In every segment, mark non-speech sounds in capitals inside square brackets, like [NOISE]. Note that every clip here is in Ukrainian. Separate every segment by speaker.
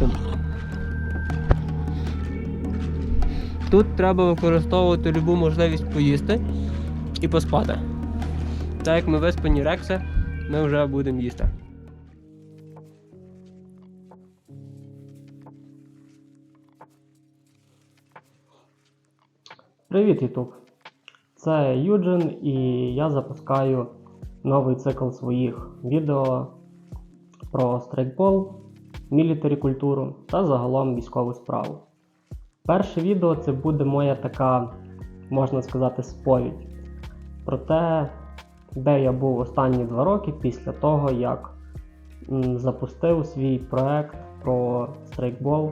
Speaker 1: там? Тут треба використовувати любу можливість поїсти і поспати. Так як ми виспані рекси, ми вже будемо їсти. Привіт, Ютуб! Це Юджин і я запускаю новий цикл своїх відео про страйкбол, мілітарі культуру та загалом військову справу. Перше відео це буде моя така, можна сказати, сповідь про те, де я був останні два роки після того, як запустив свій проект про страйкбол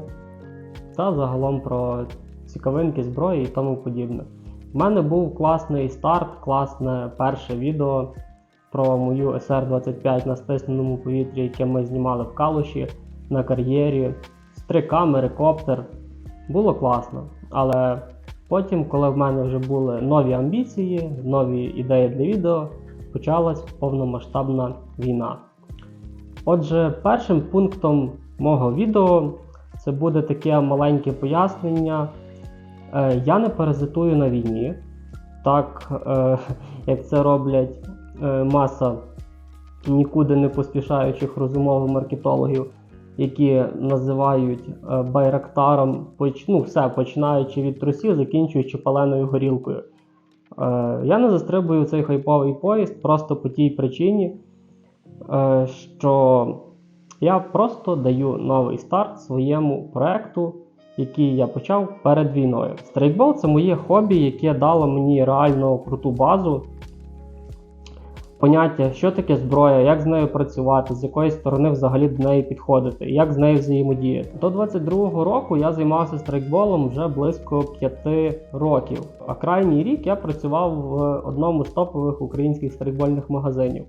Speaker 1: та загалом про цікавинки зброї і тому подібне. У мене був класний старт, класне перше відео про мою SR-25 на стисненому повітрі, яке ми знімали в Калуші на кар'єрі, три камери, коптер. Було класно. Але потім, коли в мене вже були нові амбіції, нові ідеї для відео, почалась повномасштабна війна. Отже, першим пунктом мого відео це буде таке маленьке пояснення. Е, Я не паразитую на війні, так е, як це роблять е, маса нікуди не поспішаючих розумових маркетологів, які називають е, байрактаром ну, все, починаючи від трусів, закінчуючи паленою горілкою. Е, Я не застрибую цей хайповий поїзд просто по тій причині, е, що я просто даю новий старт своєму проекту, який я почав перед війною. Страйкбол це моє хобі, яке дало мені реально круту базу. Поняття, що таке зброя, як з нею працювати, з якої сторони взагалі до неї підходити, як з нею взаємодіяти. До 22-го року я займався страйкболом вже близько 5 років. А крайній рік я працював в одному з топових українських страйкбольних магазинів.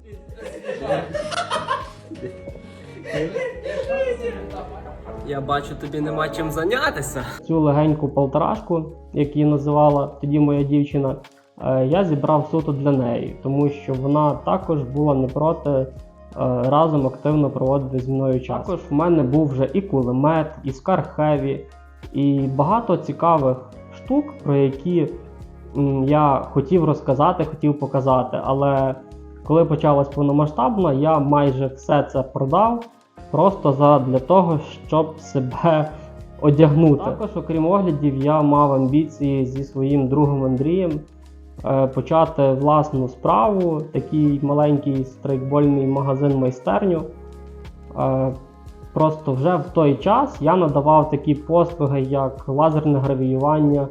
Speaker 2: Я бачу, тобі нема чим зайнятися.
Speaker 1: Цю легеньку полторашку, як її називала тоді моя дівчина, я зібрав суто для неї, тому що вона також була не проти е, разом активно проводити зі мною час. Також в мене був вже і кулемет, і Scar Heavy, і багато цікавих штук, про які я хотів розказати, хотів показати. Але коли почалась повномасштабна, я майже все це продав просто задля того, щоб себе одягнути. Також, окрім оглядів, я мав амбіції зі своїм другом Андрієм е, почати власну справу, такий маленький страйкбольний магазин майстерню. Е, Просто вже в той час я надавав такі послуги, як лазерне гравіювання.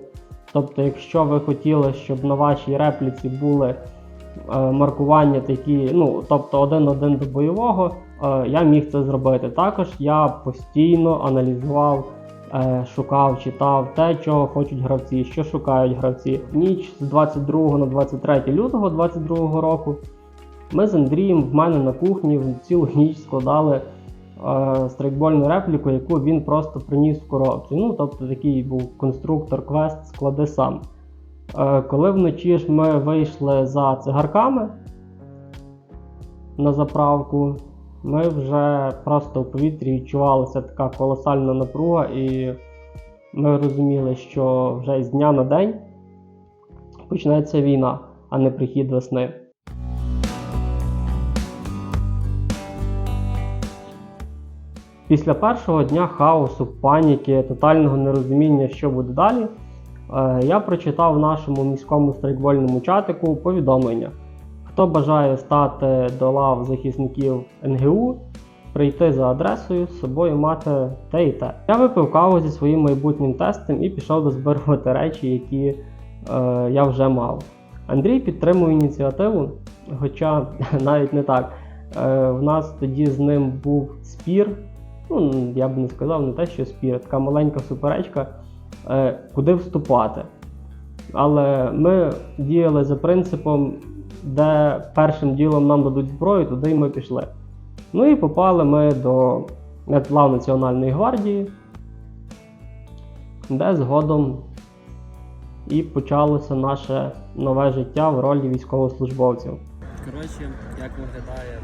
Speaker 1: Тобто, якщо ви хотіли, щоб на вашій репліці були е, маркування такі, ну, тобто один-один до бойового, е, я міг це зробити. Також я постійно аналізував, е, шукав, читав те, чого хочуть гравці, що шукають гравці. Ніч з 22 на 23 лютого 22 року ми з Андрієм в мене на кухні цілу ніч складали е, страйкбольну репліку, яку він просто приніс в коробці. Ну, тобто такий був конструктор квест склади сам. Е, коли вночі ж ми вийшли за цигарками на заправку, ми вже просто в повітрі відчувалася така колосальна напруга, і ми розуміли, що вже з дня на день почнеться війна, а не прихід весни. Після першого дня хаосу, паніки, тотального нерозуміння, що буде далі, е, я прочитав в нашому міському страйкбольному чатику повідомлення. Хто бажає стати до лав захисників НГУ, прийти за адресою, з собою мати те і те. Я випив каву зі своїм майбутнім тестом і пішов дозбирувати речі, які е, я вже мав. Андрій підтримує ініціативу, хоча [LAUGHS] навіть не так. Е, в нас тоді з ним був спір. Ну, я б не сказав, не те, що спір, така маленька суперечка, е, куди вступати. Але ми діяли за принципом, де першим ділом нам дадуть зброю, туди ми пішли. Ну і попали ми до лав Національної гвардії, де згодом і почалося наше нове життя в ролі військовослужбовців.
Speaker 2: Коротше, як виглядає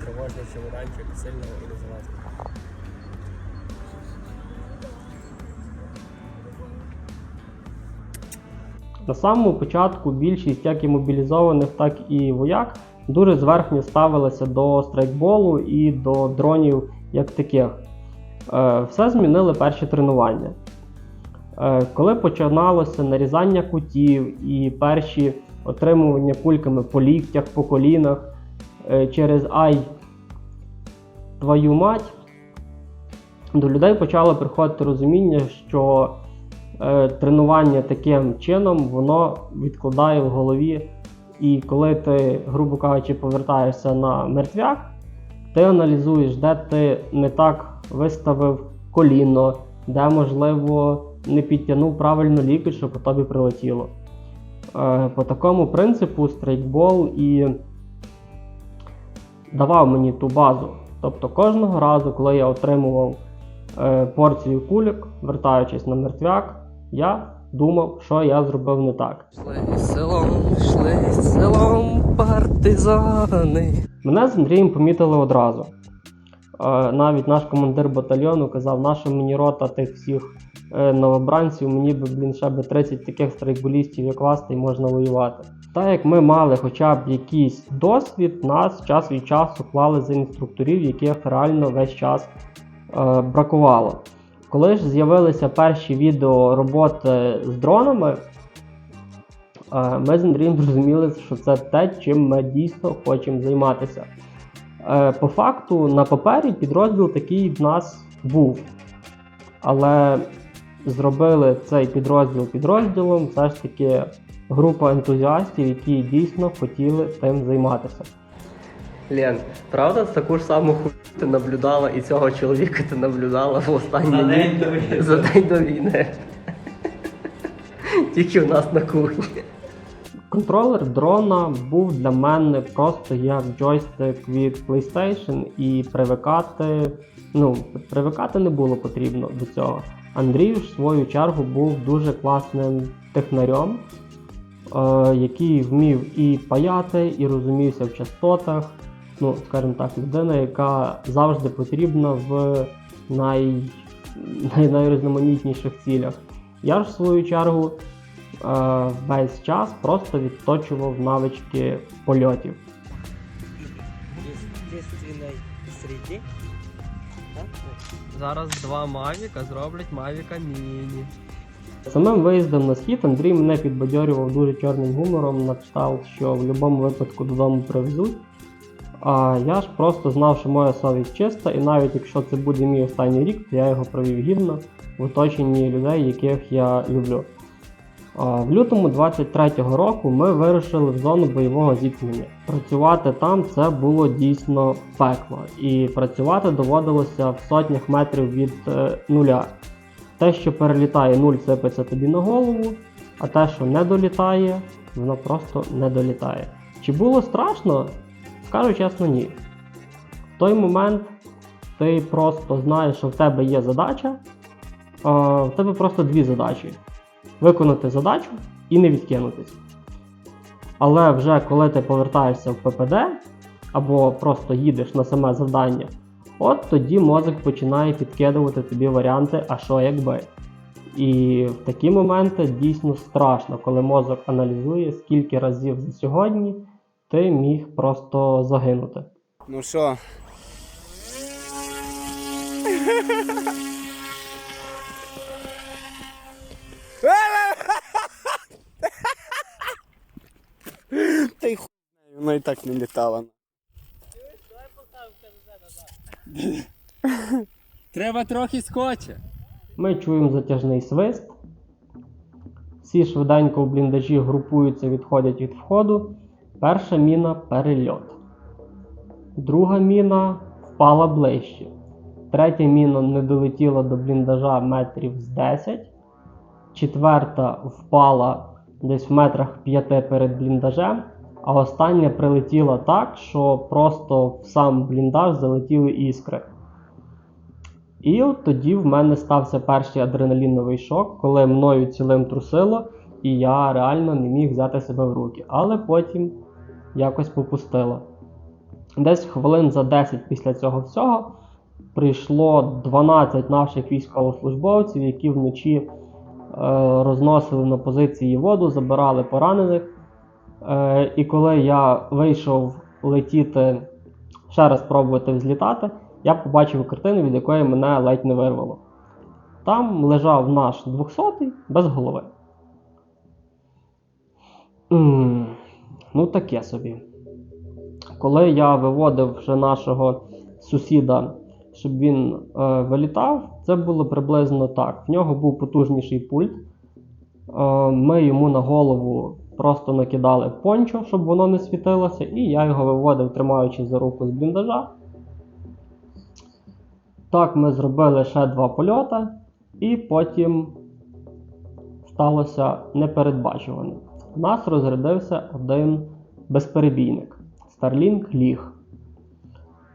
Speaker 2: тривожний чоловік сильного і
Speaker 1: На самому початку більшість як і мобілізованих, так і вояк дуже зверхньо ставилися до страйкболу і до дронів як таких. Е, Все змінили перші тренування. Е, Коли починалося нарізання кутів і перші отримування кульками по ліктях, по колінах е, через ай твою мать, до людей почало приходити розуміння, що тренування таким чином воно відкладає в голові. І коли ти, грубо кажучи, повертаєшся на мертвяк, ти аналізуєш, де ти не так виставив коліно, де, можливо, не підтягнув правильно лікоть, щоб по тобі прилетіло. Е, По такому принципу стрейкбол і давав мені ту базу. Тобто кожного разу, коли я отримував е, порцію кульок, вертаючись на мертвяк, я думав, що я зробив не так.
Speaker 2: Йшли селом, йшли селом партизани.
Speaker 1: Мене з Андрієм помітили одразу. Е, Навіть наш командир батальйону казав, наша мені рота тих всіх е, новобранців, мені би, блін, ще би 30 таких страйкболістів, як вас, та й можна воювати. Так як ми мали хоча б якийсь досвід, нас час від часу клали за інструкторів, яких реально весь час е, бракувало. Коли ж з'явилися перші відео роботи з дронами, е, ми з Андрієм зрозуміли, що це те, чим ми дійсно хочемо займатися. Е, По факту, на папері підрозділ такий в нас був. Але зробили цей підрозділ підрозділом все ж таки група ентузіастів, які дійсно хотіли тим займатися.
Speaker 2: Лен, правда таку ж саму хуйню ти наблюдала і цього чоловіка ти наблюдала в останні
Speaker 3: За день до війни.
Speaker 2: За день до війни. Тільки в нас на кухні.
Speaker 1: Контролер дрона був для мене просто як джойстик від PlayStation, і привикати, ну, привикати не було потрібно до цього. Андрій, в свою чергу, був дуже класним технарем, е, який вмів і паяти, і розумівся в частотах. Ну, скажімо так, людина, яка завжди потрібна в най... най... найрізноманітніших цілях. Я ж в свою чергу е, весь час просто відточував навички польотів.
Speaker 2: Зараз два Мавіка зроблять Мавіка Міні.
Speaker 1: Самим виїздом на схід Андрій мене підбадьорював дуже чорним гумором на кшталт, що в будь-якому випадку додому привезуть. А я ж просто знав, що моя совість чиста, і навіть якщо це буде мій останній рік, то я його провів гідно в оточенні людей, яких я люблю. А, В лютому 23-го року ми вирушили в зону бойового зіткнення. Працювати там це було дійсно пекло, і працювати доводилося в сотнях метрів від е, нуля. Те, що перелітає нуль, сипеться тобі на голову, а те, що не долітає, воно просто не долітає. Чи було страшно? Скажу чесно, ні. В той момент ти просто знаєш, що в тебе є задача, а в тебе просто дві задачі: виконати задачу і не відкинутись. Але вже коли ти повертаєшся в ППД або просто їдеш на саме завдання, от тоді мозок починає підкидувати тобі варіанти, а що якби. І в такі моменти дійсно страшно, коли мозок аналізує, скільки разів за сьогодні ти міг просто загинути.
Speaker 4: Ну що? Та й хуй, воно і так не літало.
Speaker 2: Треба трохи скотча.
Speaker 1: Ми чуємо затяжний свист. Всі швиденько в бліндажі групуються, відходять від входу. Перша міна перельот. Друга міна впала ближче. Третя міна не долетіла до бліндажа метрів з 10. Четверта впала десь в метрах 5 перед бліндажем. а остання прилетіла так, що просто в сам бліндаж залетіли іскри. І от тоді в мене стався перший адреналіновий шок, коли мною цілим трусило, і я реально не міг взяти себе в руки. Але потім якось попустило. Десь хвилин за 10 після цього всього прийшло 12 наших військовослужбовців, які вночі е, розносили на позиції воду, забирали поранених. Е, і коли я вийшов летіти, ще раз пробувати взлітати, я побачив картину, від якої мене ледь не вирвало. Там лежав наш 200-й без голови. М, Ну, таке собі. Коли я виводив вже нашого сусіда, щоб він е, вилітав, це було приблизно так. В нього був потужніший пульт. Е, ми йому на голову просто накидали пончо, щоб воно не світилося, і я його виводив, тримаючи за руку з бліндажа. Так, ми зробили ще два польоти, і потім сталося непередбачуване. У нас розрядився один безперебійник. Starlink ліг.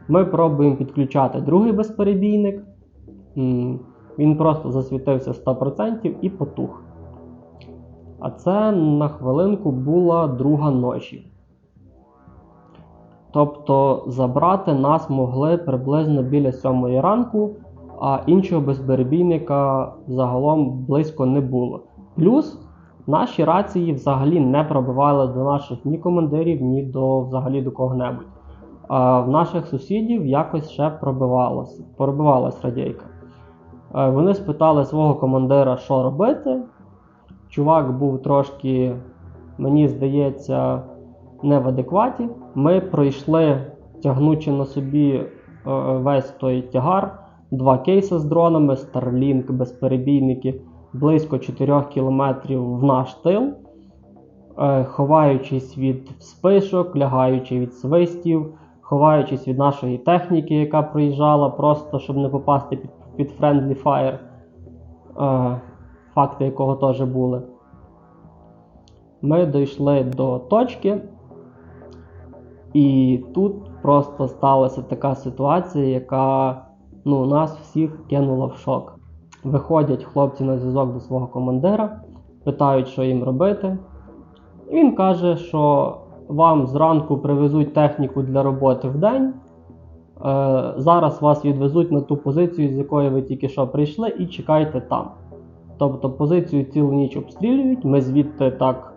Speaker 1: Ми пробуємо підключати другий безперебійник. Він просто засвітився 100% і потух. А це на хвилинку була друга ночі. Тобто забрати нас могли приблизно біля 7 ранку, а іншого безперебійника загалом близько не було. Плюс наші рації взагалі не пробивали до наших ні командирів, ні до взагалі до кого-небудь. А в наших сусідів якось ще пробивалося, пробивалась радійка. Е, Вони спитали свого командира, що робити. Чувак був трошки, мені здається, не в адекваті. Ми пройшли, тягнучи на собі е, весь той тягар, два кейси з дронами, Starlink, безперебійники, близько 4 кілометрів в наш тил, е, ховаючись від спишок, лягаючи від свистів, ховаючись від нашої техніки, яка проїжджала, просто щоб не попасти під, під friendly fire, е, факти якого теж були. Ми дійшли до точки, і тут просто сталася така ситуація, яка ну, нас всіх кинула в шок. Виходять хлопці на зв'язок до свого командира, питають, що їм робити. Він каже, що вам зранку привезуть техніку для роботи в день. Е, зараз вас відвезуть на ту позицію, з якої ви тільки що прийшли, і чекайте там. Тобто позицію цілу ніч обстрілюють, ми звідти так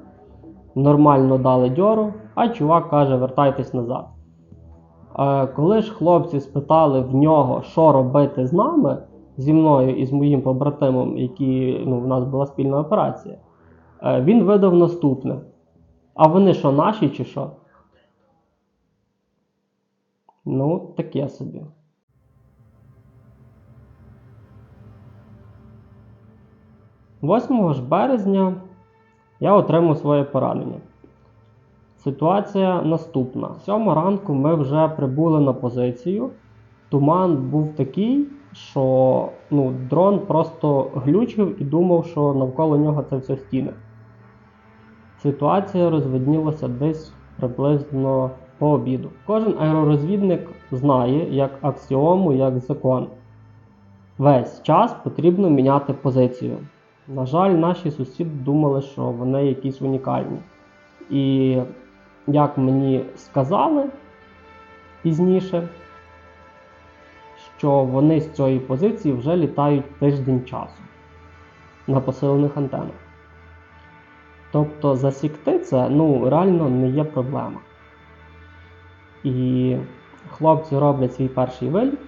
Speaker 1: нормально дали дьору, а чувак каже, вертайтесь назад. Е, коли ж хлопці спитали в нього, що робити з нами, зі мною і з моїм побратимом, які ну, в нас була спільна операція, е, він видав наступне. А вони що, наші чи що? Ну, таке собі. Восьмого ж березня я отримав своє поранення. Ситуація наступна. Сьома ранку ми вже прибули на позицію. Туман був такий, що ну, дрон просто глючив і думав, що навколо нього це все стіни. Ситуація розвиднілася десь приблизно по обіду. Кожен аеророзвідник знає як аксіому, як закон. Весь час потрібно міняти позицію. На жаль, наші сусіди думали, що вони якісь унікальні. І як мені сказали пізніше, що вони з цієї позиції вже літають тиждень часу на посилених антенах. Тобто засікти це ну, реально не є проблема. І хлопці роблять свій перший виліт,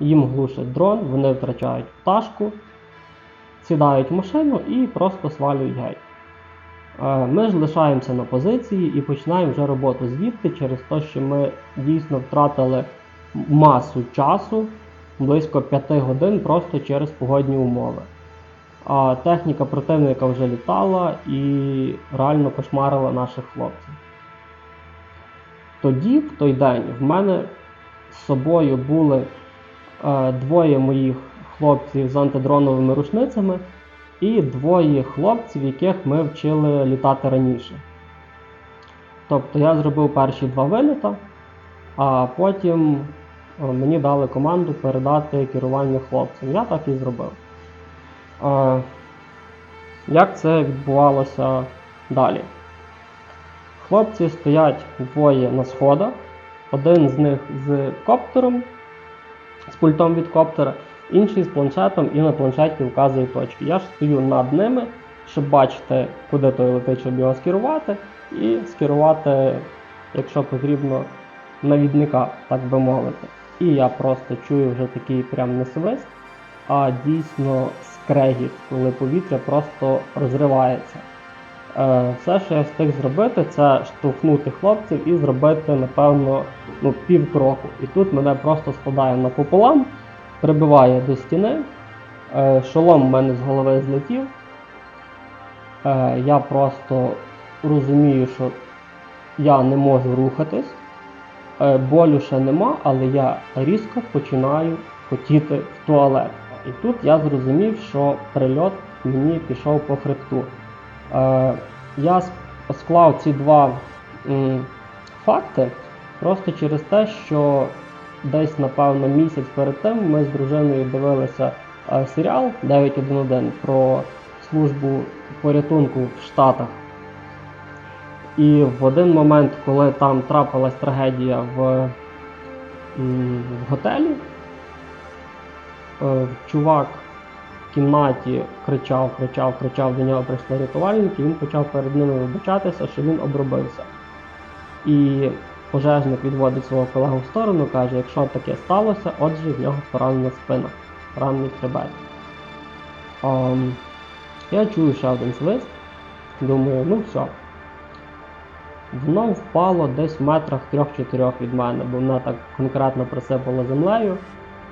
Speaker 1: їм глушать дрон, вони втрачають пташку, сідають в машину і просто свалюють геть. Е, Ми ж лишаємося на позиції і починаємо вже роботу звідти через те, що ми дійсно втратили масу часу, близько 5 годин просто через погодні умови. А техніка противника вже літала і реально кошмарила наших хлопців. Тоді, в той день, в мене з собою були е, двоє моїх хлопців з антидроновими рушницями і двоє хлопців, яких ми вчили літати раніше. Тобто я зробив перші два виліта, а потім е, мені дали команду передати керування хлопцям. Я так і зробив. Е, Як це відбувалося далі? Хлопці стоять двоє на сходах, один з них з коптером, з пультом від коптера, інший з планшетом і на планшеті вказує точки. Я ж стою над ними, щоб бачити, куди той летить, щоб його скерувати, і скерувати, якщо потрібно, навідника, так би мовити. І я просто чую вже такий прям не свист, а дійсно скрегіт, коли повітря просто розривається. Е, Все, що я встиг зробити, це штовхнути хлопців і зробити, напевно, ну, пів кроку. І тут мене просто складає напополам, прибиває до стіни. Е, Шолом в мене з голови злетів. Е, Я просто розумію, що я не можу рухатись. Е, Болю ще нема, але я різко починаю хотіти в туалет. І тут я зрозумів, що прильот мені пішов по хребту. Е, я склав ці два факти просто через те, що десь, напевно, місяць перед тим ми з дружиною дивилися е, серіал 911 про службу порятунку в Штатах. І в один момент, коли там трапилась трагедія в, в готелі, е, чувак в кімнаті кричав, кричав, кричав, до нього прийшли рятувальники, він почав перед ними вибачатися, що він обробився. І пожежник відводить свого колегу в сторону, каже, якщо таке сталося, отже в нього поранена спина, поранений хребет. Я чую ще один свист, думаю, ну все. Воно впало десь в метрах 3-4 від мене, бо мене так конкретно присипало землею.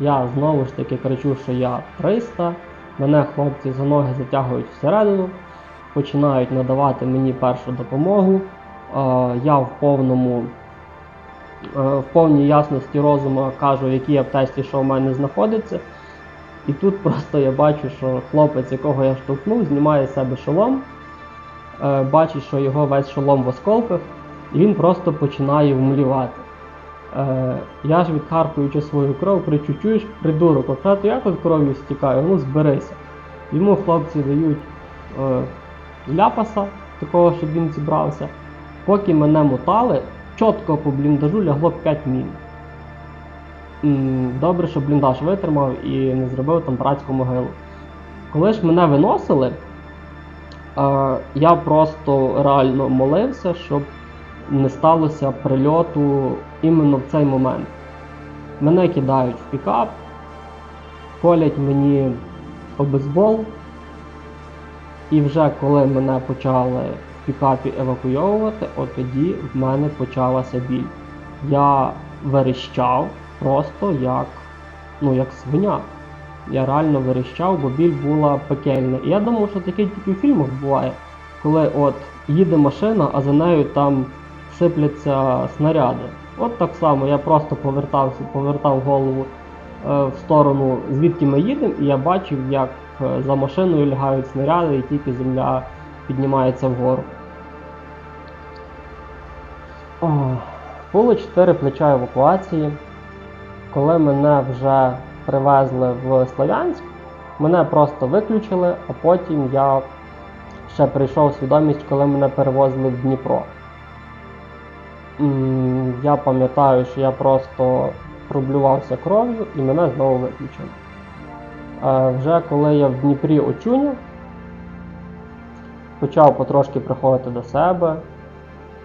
Speaker 1: Я знову ж таки кричу, що я 300. Мене хлопці за ноги затягують всередину, починають надавати мені першу допомогу. Е, Я в повному е, в повній ясності розуму кажу, в якій аптеці що в мене знаходиться. І тут просто я бачу, що хлопець, якого я штовхнув, знімає з себе шолом, бачить, що його весь шолом в осколках, і він просто починає вмлівати. Е, я ж відхаркуючи свою кров, кричу, чуєш, придурок, то я тут кров'ю стікаю, ну зберися. Йому хлопці дають е, ляпаса, такого, щоб він зібрався. Поки мене мотали, чітко по бліндажу лягло 5 мін. Добре, що бліндаж витримав і не зробив там братську могилу. Коли ж мене виносили, е, я просто реально молився, щоб не сталося прильоту іменно в цей момент. Мене кидають в пікап, колять мені обезбол, і вже коли мене почали в пікапі евакуйовувати, от тоді в мене почалася біль. Я верещав просто як, ну, як свиня. Я реально верещав, бо біль була пекельна. І я думав, що таке тільки в фільмах буває, коли от їде машина, а за нею там сипляться снаряди. От так само я просто повертався, повертав голову е, в сторону, звідки ми їдемо, і я бачив, як е, за машиною лягають снаряди, і тільки земля піднімається вгору. Було 4 плеча евакуації. Коли мене вже привезли в Слов'янськ, мене просто виключили, а потім я ще прийшов свідомість, коли мене перевозили в Дніпро. Я пам'ятаю, що я просто проблювався кров'ю і мене знову виключили. Вже коли я в Дніпрі очуняв, почав потрошки приходити до себе.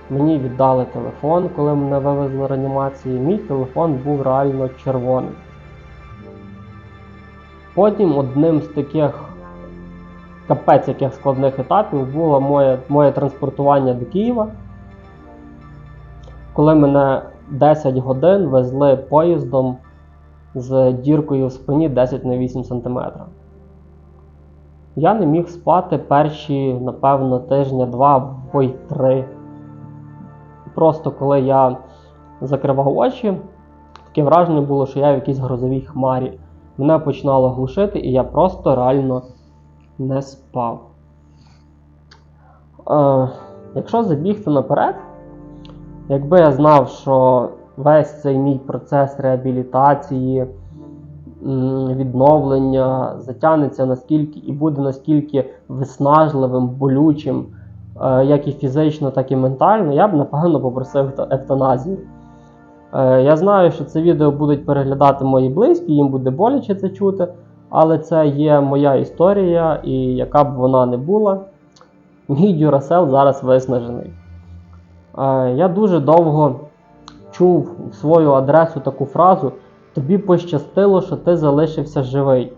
Speaker 1: Мені віддали телефон, коли мене вивезли в реанімації. Мій телефон був реально червоний. Потім одним з таких капець яких складних етапів було моє, моє транспортування до Києва коли мене 10 годин везли поїздом з діркою в спині 10 на 8 см. Я не міг спати перші, напевно, тижня-два або й три. Просто коли я закривав очі, таке враження було, що я в якійсь грозовій хмарі. Мене починало глушити, і я просто реально не спав. Е, якщо забігти наперед, Якби я знав, що весь цей мій процес реабілітації, відновлення затягнеться наскільки і буде наскільки виснажливим, болючим, е, як і фізично, так і ментально, я б напевно попросив евтаназію. Е, Я знаю, що це відео будуть переглядати мої близькі, їм буде боляче це чути, але це є моя історія, і яка б вона не була, мій Дюрасел зараз виснажений. Е, Я дуже довго чув в свою адресу таку фразу: тобі пощастило, що ти залишився живий.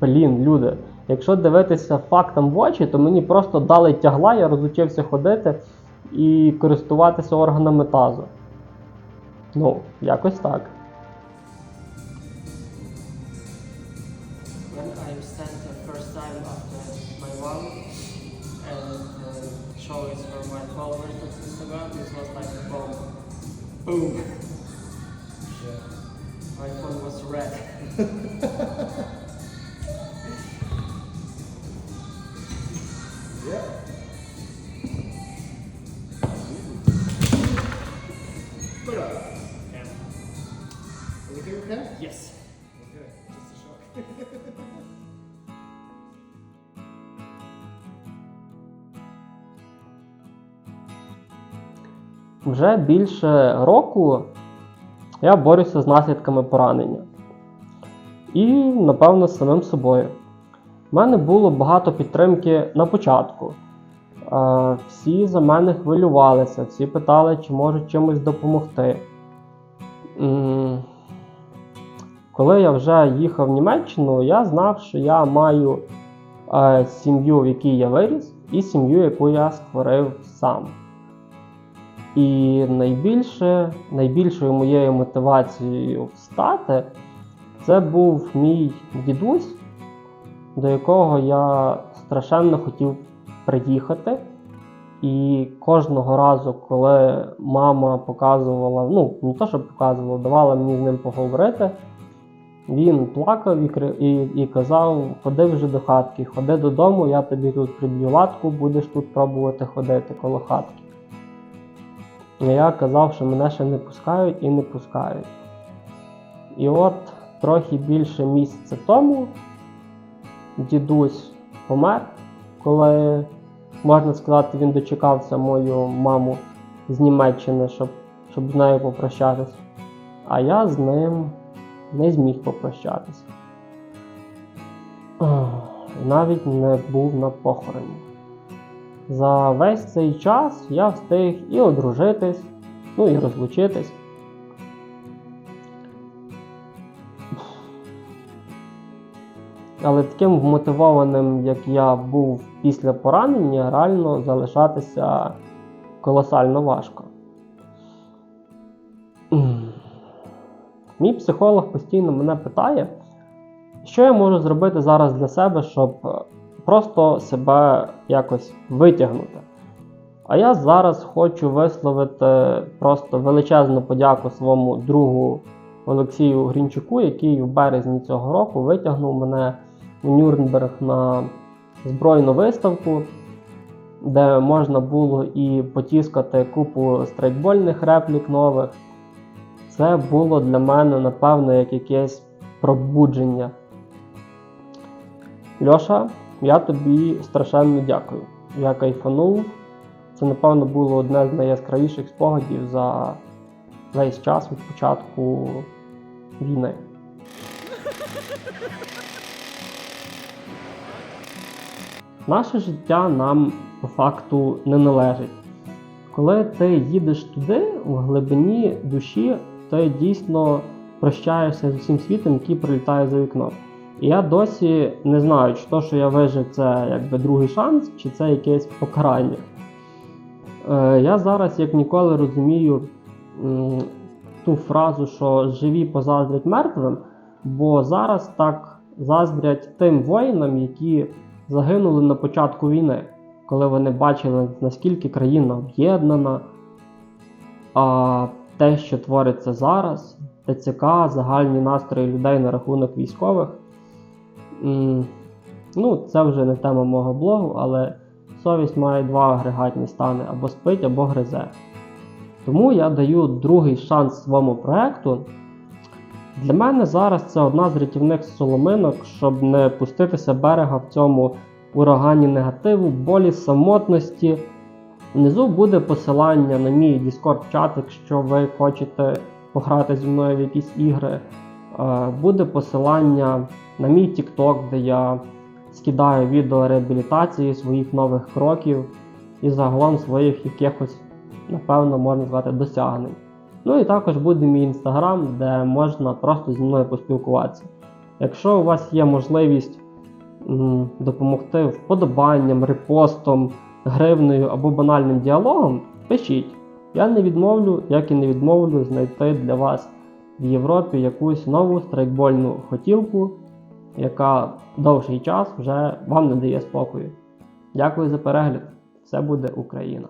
Speaker 1: Блін, люди, якщо дивитися фактам в очі, то мені просто дали тягла, я розучився ходити і користуватися органами тазу. Ну, якось так.
Speaker 3: Uh. Boom. Yeah. My phone was red.
Speaker 1: Вже більше року я борюся з наслідками поранення. І, напевно, з самим собою. У мене було багато підтримки на початку. Е, Всі за мене хвилювалися, всі питали, чи можуть чимось допомогти. Коли я вже їхав в Німеччину, я знав, що я маю е, сім'ю, в якій я виріс, і сім'ю, яку я створив сам. І найбільше, найбільшою моєю мотивацією встати це був мій дідусь, до якого я страшенно хотів приїхати. І кожного разу, коли мама показувала, ну не то, що показувала, давала мені з ним поговорити, він плакав і, і, і казав: ходи вже до хатки, ходи додому, я тобі тут приб'ю латку, будеш тут пробувати ходити коло хатки. Я казав, що мене ще не пускають і не пускають. І от трохи більше місяця тому дідусь помер, коли, можна сказати, він дочекався мою маму з Німеччини, щоб, щоб з нею попрощатися. А я з ним не зміг попрощатися. Навіть не був на похороні. За весь цей час я встиг і одружитись, ну і розлучитись. Але таким вмотивованим, як я був після поранення, реально залишатися колосально важко. Мій психолог постійно мене питає, що я можу зробити зараз для себе, щоб просто себе якось витягнути. А я зараз хочу висловити просто величезну подяку своєму другу Олексію Грінчуку, який в березні цього року витягнув мене в Нюрнберг на збройну виставку, де можна було і потіскати купу страйкбольних реплік нових. Це було для мене, напевно, як якесь пробудження. Льоша, я тобі страшенно дякую. Я кайфанув. Це, напевно, було одне з найяскравіших спогадів за весь час від початку війни. Наше життя нам по факту не належить. Коли ти їдеш туди, в глибині душі, ти дійсно прощаєшся з усім світом, який прилітає за вікном. І я досі не знаю, чи то, що я вижив, це якби другий шанс, чи це якесь покарання. Е, я зараз як ніколи розумію ту фразу, що живі позаздрять мертвим, бо зараз так заздрять тим воїнам, які загинули на початку війни, коли вони бачили, наскільки країна об'єднана. А те, що твориться зараз, ТЦК, загальні настрої людей на рахунок військових. Ну, це вже не тема мого блогу, але совість має два агрегатні стани або спить, або гризе. Тому я даю другий шанс своєму проекту. Для мене зараз це одна з рятівних соломинок, щоб не пуститися берега в цьому урагані негативу, болі, самотності. Внизу буде посилання на мій Discord чат, якщо ви хочете пограти зі мною в якісь ігри. Е, Буде посилання на мій TikTok, де я скидаю відео реабілітації своїх нових кроків і загалом своїх якихось, напевно, можна сказати, досягнень. Ну і також буде мій інстаграм, де можна просто зі мною поспілкуватися. Якщо у вас є можливість допомогти вподобанням, репостом, гривнею або банальним діалогом, пишіть. Я не відмовлю, як і не відмовлю знайти для вас в Європі якусь нову страйкбольну хотілку, яка довший час вже вам не дає спокою. Дякую за перегляд. Все буде Україна!